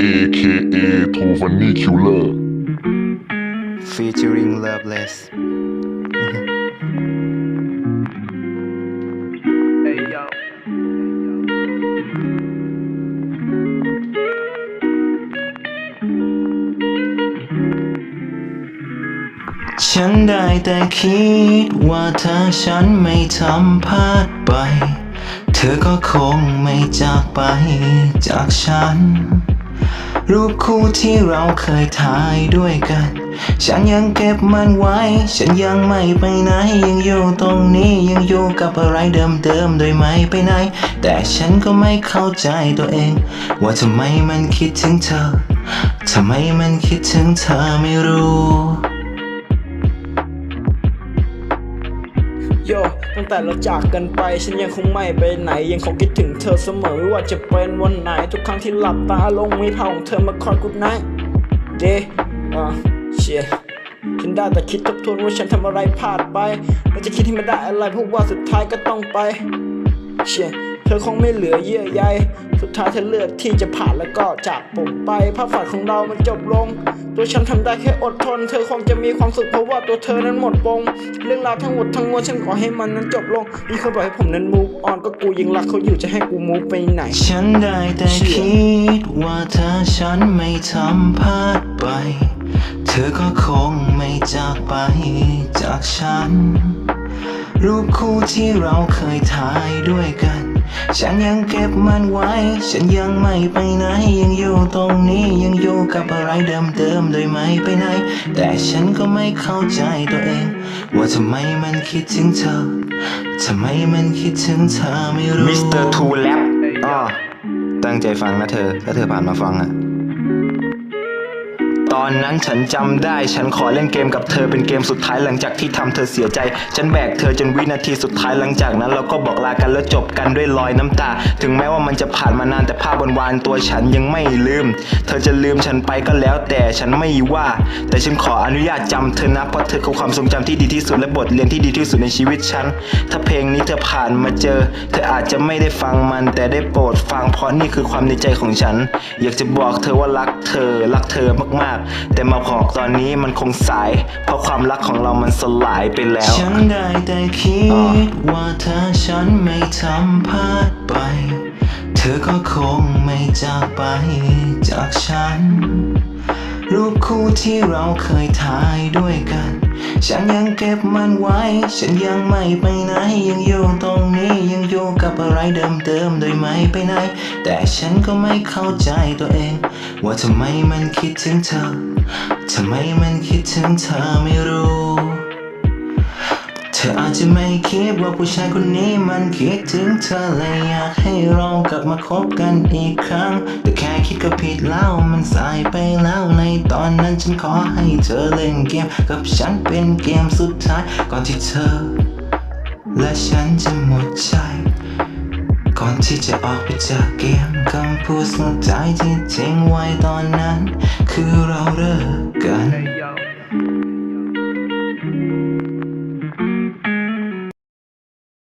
AKA โทฟันนี่คิลเลอร์ featuring Loveless ฉันได้แต่คิดว่าถ้าฉันไม่ทำพลาดไป เธอก็คงไม่จากไปจากฉัน รูปคู่ที่เราเคยถ่ายด้วยกัน ฉันยังเก็บมันไว้ ฉันยังไม่ไปไหน ยังอยู่ตรงนี้ยังอยู่กับอะไรเดิมๆโดยไม่ไปไหน แต่ฉันก็ไม่เข้าใจตัวเอง ว่าทำไมมันคิดถึงเธอทำไมมันคิดถึงเธอไม่รู้ แต่เราจากกันไป ฉันยังคงไม่ไปไหน ยังคงคิดถึงเธอเสมอไม่ว่าจะเป็นวันไหน ทุกครั้งที่หลับตาลงมีภาพของเธอมาคอยกุดไนเดอ่าเชียฉันได้แต่คิดทบทวนว่าฉันทำอะไรพลาดไปแล้วจะคิดที่ไม่ได้อะไรเพราะว่าสุดท้ายก็ต้องไป เชีย เธอคงไม่เหลือเยื่อใยสุดท้ายเธอเลือกที่จะผ่านแล้วก็จากผมไปภาพฝันของเรามันจบลง ตัวฉันทำได้แค่อดทน เธอคงจะมีความสุขเพราะว่าตัวเธอนั้นหมดปมเรื่องราวทั้งหมดทั้งมวลฉันขอให้มันนั้นจบลงมีคนบอกให้ผมนั้นมูฟออนก็กูยังรักเขาอยู่จะให้กูมูฟไปไหน ฉันได้แต่คิดว่าถ้าฉันไม่ทำพลาดไป เธอก็คงไม่จากไปจากฉัน รูปคู่ที่เราเคยถ่ายด้วยกัน ฉันยังเก็บมันไว้ ฉันยังไม่ไปไหน ยังอยู่ตรงนี้ยังอยู่กับอะไรเดิมๆโดยไม่ไปไหน แต่ฉันก็ไม่เข้าใจตัวเอง ว่าทำไมมันคิดถึงเธอทำไมมันคิดถึงเธอไม่รู้มิสเตอร์ทูแลบอ้อตั้งใจฟังนะเธอ ถ้าเธอผ่านมาฟังอะต อนนั้นฉันจำได้ ฉันขอเล่นเกมกับเธอเป็นเกมสุดท้ายหลังจากที่ทำเธอเสียใจ ฉันแบกเธอจนวินาทีสุดท้ายหลังจากนั้น เราก็บอกลากันแล้วจบกันด้วยรอยน้ำตา ถึงแม้ว่ามันจะผ่านมานานแต่ภาพบนวานตัวฉันยังไม่ลืม เธอจะลืมฉันไปก็แล้วแต่ฉันไม่ว่า แต่ฉันขออนุญาตจำเธอนะเพราะเธอคือความทรงจำที่ดีที่สุดและบทเรียนที่ดีที่สุดในชีวิตฉัน ถ้าเพลงนี้เธอผ่านมาเจอ เธออาจจะไม่ได้ฟังมัน แต่ได้โปรดฟังเพราะนี่คือความในใจของฉัน อยากจะบอกเธอว่ารักเธอรักเธอมากๆแต่มาบอกตอนนี้มันคงสาย เพราะความรักของเรามันสลายไปแล้ว ฉันได้แต่คิดว่าถ้าฉันไม่ทำพลาดไป เธอก็คงไม่จากไปจากฉัน รูปคู่ที่เราเคยถ่ายด้วยกัน ฉันยังเก็บมันไว้ ฉันยังไม่ไปไหน ยังอยู่ตรงนี้ยังอยู่กับอะไรเดิมๆโดยไม่ไปไหน แต่ฉันก็ไม่เข้าใจตัวเอง ว่าทำไมมันคิดถึงเธอทำไมมันคิดถึงเธอไม่รู้ ธออาจจะไม่คิดว่าผู้ชายคนนี้มันคิดถึงเธอเลยอยากให้เรากลับมาคบกันอีกครั้ง แต่แค่คิดก็ผิดแล้วมันสายไปแล้วในตอนนั้นฉันขอให้เธอเล่นเกม กับฉันเป็นเกมสุดท้าย ก่อนที่เธอ และฉันจะหมดใจ ก่อนที่จะออกไปจากเกมคำพูดสุดท้ายที่ทิ้งไว้ตอนนั้น คือเราเลิกกัน